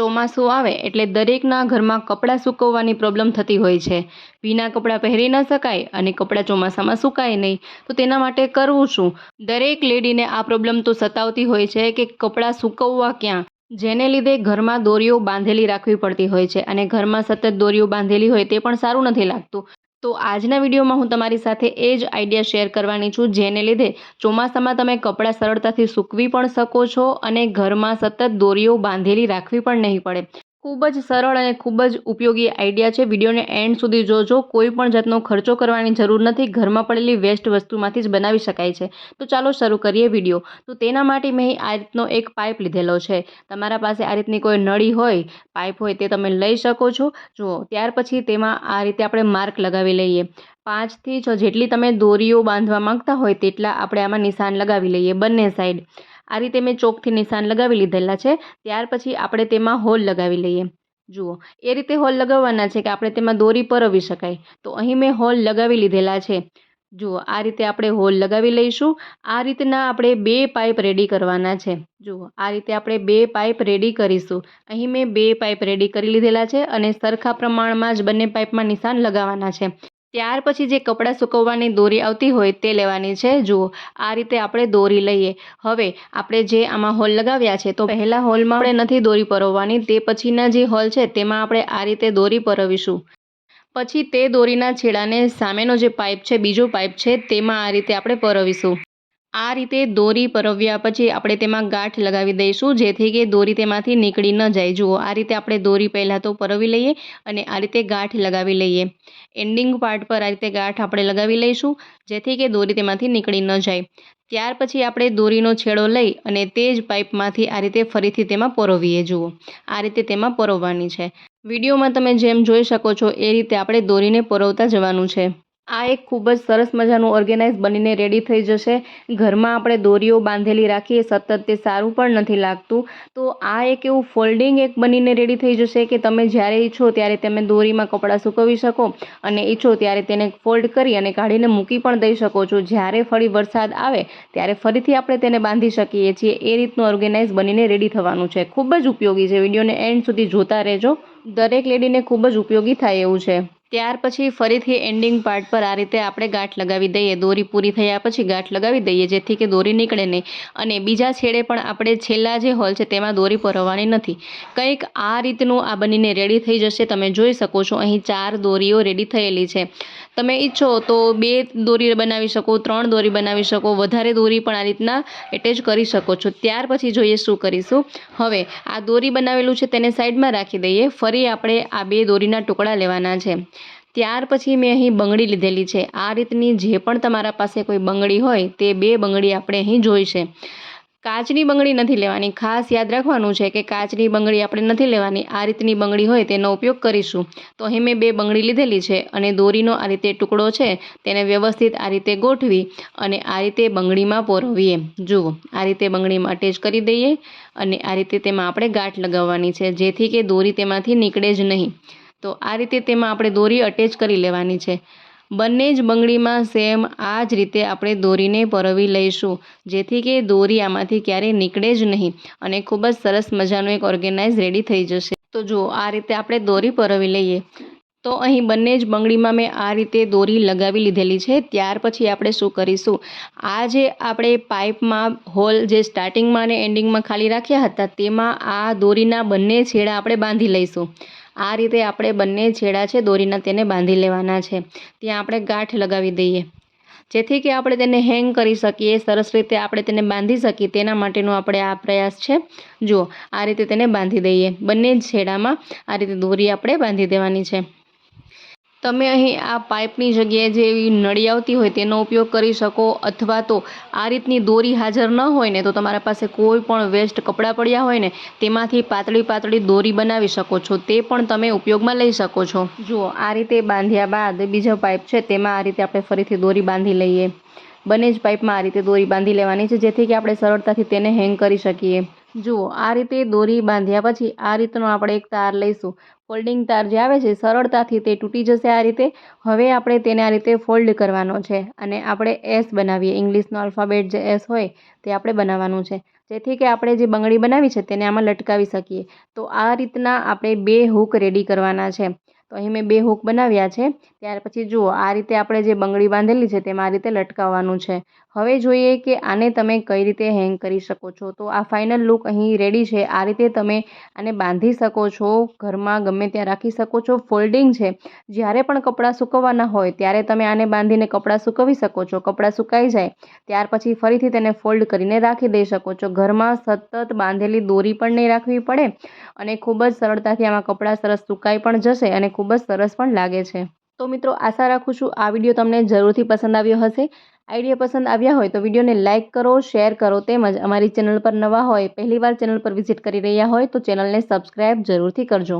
ચોમાસું આવે એટલે દરેકના ઘરમાં કપડાં સૂકવવાની પ્રોબ્લેમ થતી હોય છે. ભીના કપડાં પહેરી ન શકાય અને કપડાં ચોમાસામાં સુકાય નહીં. તો તેના માટે કરવું શું? દરેક લેડીને આ પ્રોબ્લેમ તો સતાવતી હોય છે કે કપડાં સૂકવવા ક્યાં? જેને લીધે ઘરમાં દોરીઓ બાંધેલી રાખવી પડતી હોય છે અને ઘરમાં સતત દોરીઓ બાંધેલી હોય તે પણ સારું નથી લાગતું. તો આજના વિડીયોમાં હું તમારી સાથે એ જ આઈડિયા શેર કરવાની છું, જેને લીધે ચોમાસામાં તમે કપડાં સરળતાથી સૂકવી પણ શકો છો અને ઘરમાં સતત દોરીઓ બાંધેલી રાખવી પણ નહીં પડે. ખૂબ જ સરળ અને ખૂબ જ ઉપયોગી આઈડિયા છે. વિડીયોને એન્ડ સુધી જોજો. કોઈ પણ જાતનો ખર્ચો કરવાની જરૂર નથી. ઘરમાં પડેલી વેસ્ટ વસ્તુમાંથી જ બનાવી શકાય છે. તો ચાલો શરૂ કરીએ વીડિયો. તો તેના માટે મેં આ રીતનો એક પાઇપ લીધેલો છે. તમારા પાસે આ રીતની કોઈ નળી હોય, પાઇપ હોય તે તમે લઈ શકો છો. જુઓ, ત્યાર પછી તેમાં આ રીતે આપણે માર્ક લગાવી લઈએ. પાંચથી છ જેટલી તમે દોરીઓ બાંધવા માંગતા હોય તેટલા આપણે આમાં નિશાન લગાવી લઈએ બંને સાઈડ. આ રીતે મેં ચોકથી નિશાન લગાવી લીધેલા છે. ત્યાર પછી આપણે તેમાં હોલ લગાવી લઈએ. જુઓ, એ રીતે હોલ લગાવવાના છે કે આપણે તેમાં દોરી પરવી શકાય. તો અહીં મેં હોલ લગાવી લીધેલા છે. જુઓ, આ રીતે આપણે હોલ લગાવી લઈશું. આ રીતના આપણે બે પાઇપ રેડી કરવાના છે. જુઓ, આ રીતે આપણે બે પાઇપ રેડી કરીશું. અહીં મેં બે પાઇપ રેડી કરી લીધેલા છે અને સરખા પ્રમાણમાં જ બંને પાઇપમાં નિશાન લગાવવાના છે. ત્યાર પછી જે કપડાં સૂકવવાની દોરી આવતી હોય તે લેવાની છે. જુઓ, આ રીતે આપણે દોરી લઈએ. હવે આપણે જે આમાં હોલ લગાવ્યા છે, તો પહેલાં હોલમાં આપણે નથી દોરી પરોવવાની, તે પછીના જે હોલ છે તેમાં આપણે આ રીતે દોરી પરવીશું. પછી તે દોરીના છેડાને સામેનો જે પાઇપ છે, બીજો પાઇપ છે, તેમાં આ રીતે આપણે પરવીશું. આ રીતે દોરી પરવ્યા પછી આપણે તેમાં ગાંઠ લગાવી દઈશું, જેથી કે દોરી તેમાંથી નીકળી ન જાય. જુઓ, આ રીતે આપણે દોરી પહેલાં તો પરવી લઈએ અને આ રીતે ગાંઠ લગાવી લઈએ. એન્ડિંગ પાર્ટ પર આ રીતે ગાંઠ આપણે લગાવી લઈશું, જેથી કે દોરી તેમાંથી નીકળી ન જાય. ત્યાર પછી આપણે દોરીનો છેડો લઈ અને તે જ પાઇપમાંથી આ રીતે ફરીથી તેમાં પરોવીએ. જુઓ, આ રીતે તેમાં પરોવવાની છે. વિડીયોમાં તમે જેમ જોઈ શકો છો, એ રીતે આપણે દોરીને પરોવતા જવાનું છે. આ એક ખૂબ જ સરસ મજાનું ઓર્ગેનાઇઝ બનીને રેડી થઈ જશે. ઘરમાં આપણે દોરીઓ બાંધેલી રાખીએ, સતત તે સારું પણ નથી લાગતું. તો આ એક એવું ફોલ્ડિંગ એક બનીને રેડી થઈ જશે કે તમે જ્યારે ઈચ્છો ત્યારે તમે દોરીમાં કપડાં સૂકવી શકો અને ઈચ્છો ત્યારે તેને ફોલ્ડ કરી અને કાઢીને મૂકી પણ દઈ શકો છો. જ્યારે ફરી વરસાદ આવે ત્યારે ફરીથી આપણે તેને બાંધી શકીએ છીએ. એ રીતનું ઓર્ગેનાઇઝ બનીને રેડી થવાનું છે. ખૂબ જ ઉપયોગી છે. વિડીયોને એન્ડ સુધી જોતા રહેજો. દરેક લેડીને ખૂબ જ ઉપયોગી થાય એવું છે. ત્યાર પછી ફરીથી એન્ડિંગ પાર્ટ પર આ રીતે આપણે ગાંઠ લગાવી દઈએ. દોરી પૂરી થયા પછી ગાંઠ લગાવી દઈએ, જેથી કે દોરી નીકળે નહીં. અને બીજા છેડે પણ આપણે છેલ્લા જે હોલ છે તેમાં દોરી પરવાની નથી. કંઈક આ રીતનું આ બનીને રેડી થઈ જશે. તમે જોઈ શકો છો, અહીં ચાર દોરીઓ રેડી થયેલી છે. તમે ઈચ્છો તો બે દોરી બનાવી શકો, ત્રણ દોરી બનાવી શકો, વધારે દોરી પણ આ રીતના એટેચ કરી શકો છો. ત્યાર પછી જોઈએ શું કરીશું. હવે આ દોરી બનાવેલું છે તેને સાઈડમાં રાખી દઈએ. ફરી આપણે આ બે દોરીના ટુકડા લેવાના છે. ત્યાર પછી મેં અહીં બંગડી લીધેલી છે. આ રીતની જે પણ તમારા પાસે કોઈ બંગડી હોય, તે બે બંગડી આપણે અહીં જોઈશે કાચની બંગડી નથી લેવાની. ખાસ યાદ રાખવાનું છે કે કાચની બંગડી આપણે નથી લેવાની. આ રીતની બંગડી હોય, તેનો ઉપયોગ કરીશું. તો અહીં મેં બે બંગડી લીધેલી છે અને દોરીનો આ રીતે ટુકડો છે, તેને વ્યવસ્થિત આ રીતે ગોઠવી અને આ રીતે બંગડીમાં પોરવીએ. જુઓ, આ રીતે બંગડીમાં અટેચ કરી દઈએ અને આ રીતે તેમાં આપણે ગાંઠ લગાવવાની છે, જેથી કે દોરી તેમાંથી નીકળે જ નહીં. તો આ રીતે તેમાં આપણે દોરી અટેચ કરી લેવાની છે. બંને જ બંગડીમાં સેમ આ જ રીતે આપણે દોરીને પરવી લઈશું, જેથી કે દોરી આમાંથી ક્યારેય નીકળે જ નહીં અને ખૂબ જ સરસ મજાનું એક ઓર્ગેનાઇઝ રેડી થઈ જશે. તો જુઓ, આ રીતે આપણે દોરી પરવી લઈએ. તો અહીં બંને જ બંગડીમાં મેં આ રીતે દોરી લગાવી લીધેલી છે. ત્યાર પછી આપણે શું કરીશું? આ જે આપણે પાઇપમાં હોલ જે સ્ટાર્ટિંગમાં અને એન્ડિંગમાં ખાલી રાખ્યા હતા, તેમાં આ દોરીના બંને છેડા આપણે બાંધી લઈશું. આ રીતે આપણે બંને છેડા છે, દોરીના તેને બાંધી લેવાના છે. ત્યાં આપણે ગાંઠ લગાવી દઈએ. જેથી કે આપણે તેને હેંગ કરી શકીએ, સરસ રીતે આપણે તેને બાંધી શકીએ, તેના માટેનો આપણે આ પ્રયાસ છે. જુઓ, આ રીતે તેને બાંધી દઈએ. બંને જ છેડામાં આ રીતે દોરી આપણે બાંધી દેવાની છે. તમે અહીં આ પાઇપની જગ્યાએ જે એવી નળી આવતી હોય તેનો ઉપયોગ કરી શકો અથવા તો આ રીતની દોરી હાજર ન હોય ને તો તમારા પાસે કોઈ પણ વેસ્ટ કપડાં પડ્યા હોય ને તેમાંથી પાતળી પાતળી દોરી બનાવી શકો છો. તે પણ તમે ઉપયોગમાં લઈ શકો છો. જુઓ, આ રીતે બાંધ્યા બાદ બીજો પાઇપ છે, તેમાં આ રીતે આપણે ફરીથી દોરી બાંધી લઈએ. બંને જ પાઇપમાં આ રીતે દોરી બાંધી લેવાની છે, જેથી કે આપણે સરળતાથી તેને હેંગ કરી શકીએ. જુઓ, આ રીતે દોરી બાંધ્યા પછી આ રીતનો આપણે એક તાર લઈશું. ફોલ્ડિંગ તાર જે આવે છે, સરળતાથી તે તૂટી જશે આ રીતે. હવે આપણે તેને આ રીતે ફોલ્ડ કરવાનો છે અને આપણે એસ બનાવીએ. ઇંગ્લિશનો આલ્ફાબેટ જે એસ હોય, તે આપણે બનાવવાનું છે. જેથી કે આપણે જે બંગડી બનાવી છે, તેને આમાં લટકાવી શકીએ. તો આ રીતના આપણે બે હૂક રેડી કરવાના છે. તો અહીં મેં બે હૂક બનાવ્યા છે. ત્યાર પછી જુઓ, આ રીતે આપણે જે બંગડી બાંધેલી છે, તેમાં આ રીતે લટકાવવાનું છે. હવે જોઈએ કે આને તમે કઈ રીતે હેંગ કરી શકો છો. તો આ ફાઇનલ લુક અહીં રેડી છે. આ રીતે તમે આને બાંધી શકો છો. ઘરમાં ગમે ત્યાં રાખી શકો છો. ફોલ્ડિંગ છે. જ્યારે પણ કપડાં સૂકવવાના હોય, ત્યારે તમે આને બાંધીને કપડાં સૂકવી શકો છો. કપડાં સુકાઈ જાય, ત્યાર પછી ફરીથી તેને ફોલ્ડ કરીને રાખી દઈ શકો છો. ઘરમાં સતત બાંધેલી દોરી પણ નહીં રાખવી પડે અને ખૂબ જ સરળતાથી આમાં કપડાં સરસ સુકાઈ પણ જશે અને ખૂબ જ સરસ પણ લાગે છે. તો મિત્રો, આશા રાખું છું આ વીડિયો તમને જરૂરથી પસંદ આવ્યો હશે. આઈડિયા પસંદ આવ્યા હોય તો વિડીયોને લાઇક કરો, શેર કરો તેમજ અમારી ચેનલ પર નવા હોય, પહેલીવાર ચેનલ પર વિઝિટ કરી રહ્યા હોય તો ચેનલને સબસ્ક્રાઈબ જરૂરથી કરજો.